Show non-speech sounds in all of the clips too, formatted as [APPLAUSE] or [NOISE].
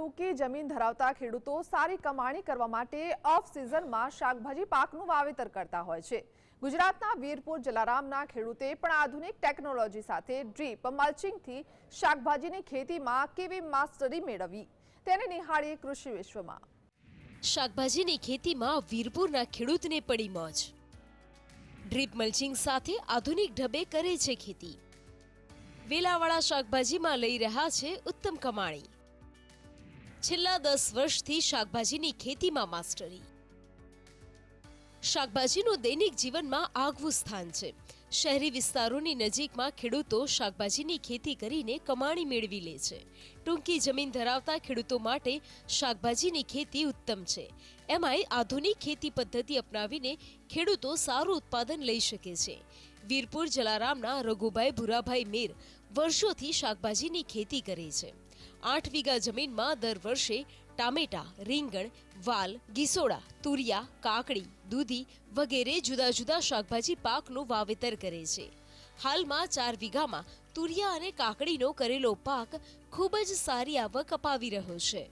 ટૂંકી જમીન ધરાવતા ખેડૂતો સારી કમાણી કરવા માટે ઓફ સિઝનમાં શાકભાજી પાકનું વાવેતર કરતા હોય છે. ગુજરાતના વીરપુર જલારામના ખેડૂતે પણ આધુનિક ટેકનોલોજી સાથે ડ્રીપ મલ્ચિંગથી શાકભાજીની ખેતીમાં કેવી માસ્ટરી મેળવી? તેને નિહાળીએ કૃષિ વિશ્વમાં. શાકભાજીની ખેતીમાં વીરપુરના ખેડૂતને પડી મોજ. ડ્રીપ મલ્ચિંગ સાથે આધુનિક ઢબે કરે છે ખેતી. વેલાવાળા શાકભાજીમાં લઈ રહ્યા છે ઉત્તમ કમાણી. છેલ્લા દસ વર્ષથી શાકભાજીની ખેતીમાં માસ્ટરી. શાકભાજીનું દૈનિક જીવનમાં આગવું સ્થાન છે. શહેરી વિસ્તારોની નજીકમાં ખેડૂતો શાકભાજીની ખેતી કરીને કમાણી મેળવી લે છે. ટૂંકી જમીન ધરાવતા ખેડૂતો માટે શાકભાજીની ખેતી ઉત્તમ છે. એમાંય આધુનિક ખેતી પદ્ધતિ અપનાવીને ખેડૂતો સારું ઉત્પાદન લઈ શકે છે. વીરપુર જલારામના રઘુભાઈ ભુરાભાઈ મેર વર્ષોથી શાકભાજીની ખેતી કરે છે. આઠ વીઘા જમીનમાં દર વર્ષે ટામેટા, રીંગણ, વાલ, ગીસોડા, તુરિયા, કાકડી, દૂધી વગેરે જુદા જુદા શાકભાજી પાકનું વાવેતર કરે છે. હાલમાં ચાર વીઘામાં તુરિયા અને કાકડીનો કરેલો પાક ખૂબ જ સારી આવક અપાવી રહ્યો છે.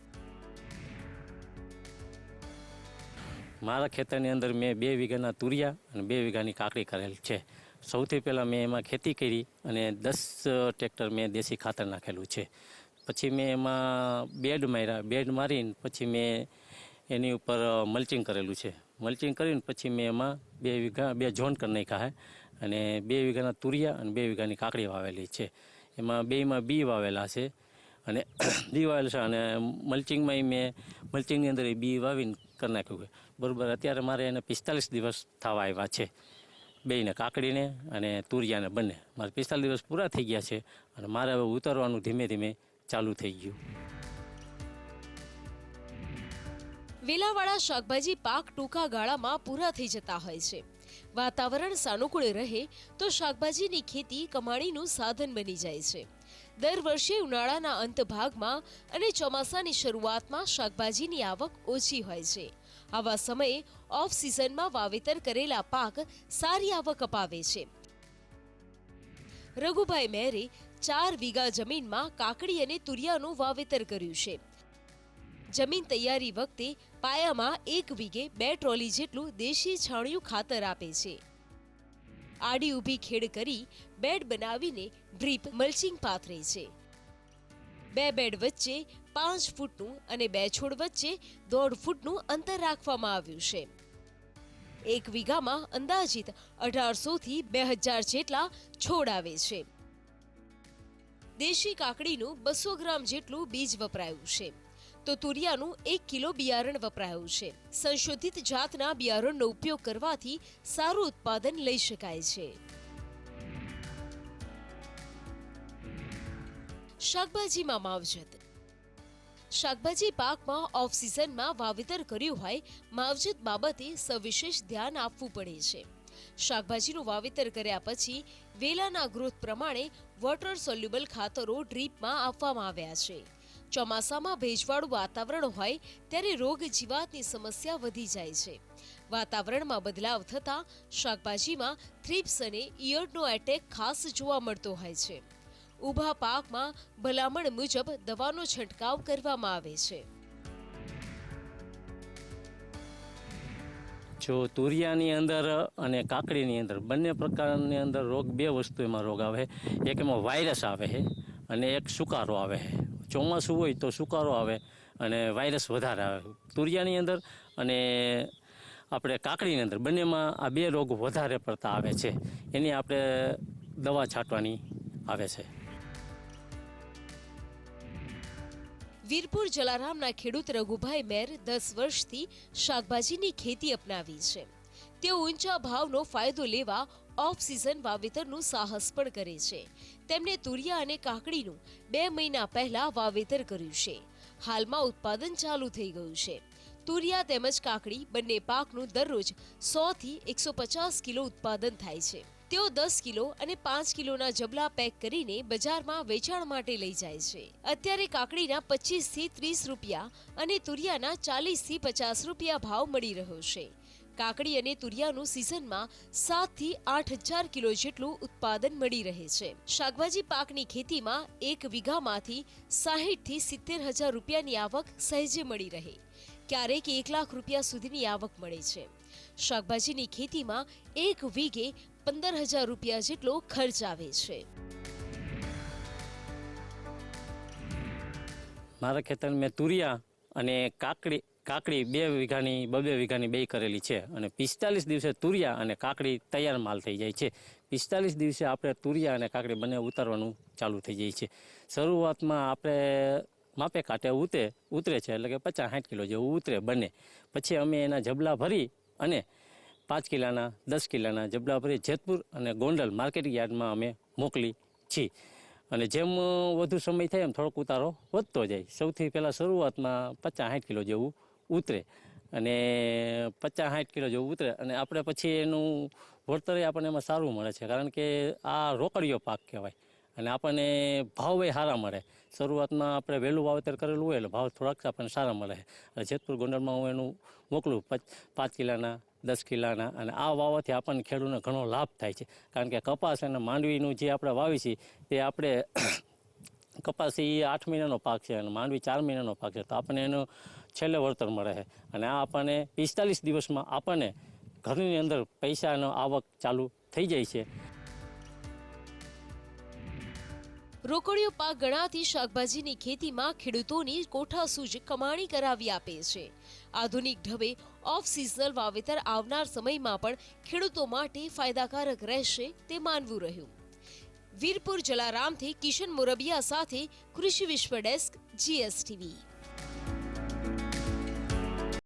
મારા ખેતરની અંદર મેં બે વીઘાના તુરિયા અને બે વીઘાની કાકડી કરેલ છે. સૌથી પહેલાં મેં એમાં ખેતી કરી અને દસ ટ્રેક્ટર મેં દેશી ખાતર નાખેલું છે. પછી મેં એમાં બેડ માર્યા, બેડ મારીને પછી મેં એની ઉપર મલ્ચિંગ કરેલું છે. મલ્ચિંગ કરીને પછી મેં એમાં બે વીઘા, બે ઝોન કરી નાખ્યા છે અને બે વીઘાના તુરિયા અને બે વીઘાની કાકડી વાવેલી છે. એમાં બેમાં બી વાવેલા છે. અને [COUGHS] બી વાવેલ છે અને મલ્ચિંગમાં મેં મલ્ચિંગની અંદર એ બી વાવીને કરી નાખ્યું છે. બરાબર, અત્યારે મારે એને પિસ્તાલીસ દિવસ થવા આવ્યા છે. બેયને કાકડીને અને તુરિયાને બંને. મારે પિસ્તાલીસ દિવસ પૂરા થઈ ગયા છે અને મારે હવે ઉતરવાનું ધીમે ધીમે ચાલુ થઈ ગયું. વેલાવાળા શાકભાજી પાક ટૂંકા ગાળામાં પૂરા થઈ જતા હોય છે. વાતાવરણ સાનુકૂળ રહે તો શાકભાજીની ખેતી કમાણીનું સાધન બની જાય છે. દર વર્ષે ઉનાળાના અંત ભાગમાં અને ચોમાસાની શરૂઆતમાં શાકભાજીની આવક ઓછી હોય છે. આવા સમયે ઓફ સિઝનમાં વાવેતર કરેલા પાક સારી આવક અપાવે છે. રઘુભાઈ મેરે ચાર વીઘા જમીનમાં કાકડી અને તુરિયાનું વાવેતર કર્યું છે. જમીન તૈયારી વખતે પાયામાં એક વીઘે બે ટ્રોલી જેટલું દેશી છાણિયું ખાતર આપે છે. આડી ઊભી ખેડ કરી બેડ બનાવીને ડ્રીપ મલ્ચિંગ પાથરે છે. બે બેડ વચ્ચે પાંચ ફૂટનું અને બે છોડ વચ્ચે દોઢ ફૂટનું અંતર રાખવામાં આવ્યું છે. એક વીઘામાં અંદાજિત અઢારસોથી બે હજાર જેટલા છોડ આવે છે. દેશી કાકડીનું બસો ગ્રામ જેટલું બીજ વપરાયું છે. તો તુરિયાનું એક કિલો બિયારણ વપરાયું છે. સંશોધિત જાતના બિયારણનો ઉપયોગ કરવાથી સારું ઉત્પાદન લઈ શકાય છે. શાકભાજીમાં માવજત. શાકભાજી પાકમાં ઓફ સિઝનમાં વાવેતર કર્યું હોય, માવજત બાબતે સવિશેષ ધ્યાન આપવું પડે છે. શાકભાજીનું વાવેતર કર્યા પછી વેલાના ગ્રોથ પ્રમાણે વોટર સોલ્યુબલ ખાતરો ડ્રીપમાં આપવામાં આવ્યા છે. ચોમાસામાં ભેજવાળું વાતાવરણ હોય ત્યારે રોગ જીવાતની સમસ્યા વધી જાય છે. વાતાવરણમાં બદલાવ થતાં શાકભાજીમાં થ્રીપ્સ અને ઇયળનો એટેક ખાસ જોવા મળતો હોય છે. ઊભા પાકમાં ભલામણ મુજબ દવાનો છંટકાવ કરવામાં આવે છે. જો તુરિયાની અંદર અને કાકડીની અંદર. બંને પ્રકારની અંદર રોગ બે વસ્તુ એમાં રોગ આવે એક એમાં વાયરસ આવે છે અને એક સુકારો આવે છે. ચોમાસું હોય તો સુકારો આવે અને વાયરસ વધારે આવે તુરિયાની અંદર અને આપણે કાકડીની અંદર બંનેમાં આ બે રોગ વધારે પડતા આવે છે. એની આપણે દવા છાંટવાની આવે છે. વીરપુર જલારામના ખેડૂત રઘુભાઈ મેર દસ વર્ષથી શાકભાજીની ખેતી અપનાવી છે. તેઓ ઊંચા ભાવનો ફાયદો લેવા ઓફ સિઝન વાવેતરનું સાહસ પણ કરે છે. તેમણે તુરિયા અને કાકડીનું બે મહિના પહેલા વાવેતર કર્યું છે. હાલમાં ઉત્પાદન ચાલુ થઈ ગયું છે. તુરિયા તેમજ કાકડી બંને પાકનું દરરોજ સો થી એકસો પચાસ કિલો ઉત્પાદન થાય છે. તેઓ દસ કિલો અને પાંચ કિલોના જબલા પેક કરીને બજારમાં વેચાણ માટે લઈ જાય છે. અત્યારે કાકડીના પચીસથી ત્રીસ રૂપિયા અને તુરિયાના ચાલીસથી પચાસ રૂપિયા ભાવ મળી રહ્યો છે. કાકડી અને તુરિયાનું સિઝનમાં સાતથી આઠ હજાર કિલો જેટલું ઉત્પાદન મળી રહે છે. શાકભાજી પાકની ખેતીમાં એક વીઘામાંથી સાહીઠથી સિત્તેર હજાર રૂપિયાની આવક સહેજે મળી રહે. ક્યારેક એક લાખ રૂપિયા સુધીની આવક મળે છે. શાકભાજીની ખેતીમાં એક વીઘે પંદર હજાર રૂપિયા જેટલો ખર્ચ આવે છે. મારા ખેતર મેં તુરિયા અને કાકડી કાકડી બે વીઘાની બબે વીઘાની બે કરેલી છે અને પિસ્તાલીસ દિવસે તુરિયા અને કાકડી તૈયાર માલ થઈ જાય છે. પિસ્તાલીસ દિવસે આપણે તુરિયા અને કાકડી બંને ઉતારવાનું ચાલુ થઈ જાય છે. શરૂઆતમાં આપણે માપે કાંટે ઉતરે ઉતરે છે, એટલે કે પચાસ સાઠ કિલો જેવું ઉતરે બને. પછી અમે એના જબલા ભરી અને પાંચ કિલ્લાના, દસ કિલાના જબલા ભરી જેતપુર અને ગોંડલ માર્કેટિંગ યાર્ડમાં અમે મોકલી છીએ. અને જેમ વધુ સમય થાય એમ થોડોક ઉતારો વધતો જાય. સૌથી પહેલાં શરૂઆતમાં પચાસ સાઠ કિલો જેવું ઉતરે. અને પચાસ સાઠ કિલો જેવું ઉતરે અને આપણે પછી એનું વળતર આપણને એમાં સારું મળે છે. કારણ કે આ રોકડીયો પાક કહેવાય. અને આપણને ભાવ એ સારા મળે. શરૂઆતમાં આપણે વહેલું વાવેતર કરેલું હોય એટલે ભાવ થોડાક આપણને સારા મળે. અને જેતપુર ગોંડલમાં હું એનું મોકલું, પચ- કિલાના, દસ કિલાના અને આ વાવવાથી આપણને ખેડૂતને ઘણો લાભ થાય છે. કારણ કે કપાસ અને માંડવીનું જે આપણે વાવી છીએ, તે આપણે [COUGHS] કપાસ એ આઠ મહિનાનો પાક છે અને માંડવી ચાર મહિનાનો પાક છે. તો આપણને એનું છેલ્લે વળતર મળે છે. અને આ આપણને પિસ્તાલીસ દિવસમાં આપણને ઘરની અંદર પૈસાનો આવક ચાલુ થઈ જાય છે. રોકડિયો પાક ગણાતી શાકભાજીની ખેતીમાં ખેડૂતોની કોઠાસૂજ કમાણી કરાવી આપે છે. આધુનિક ઢબે ઓફ સિઝનલ વાવેતર આવનાર સમયમાં પણ ખેડૂતો માટે ફાયદાકારક રહેશે તે માનવું રહ્યું. વીરપુર જલારામથી કિશન મોરબિયા સાથે કૃષિ વિશ્વ ડેસ્ક જીએસટીવી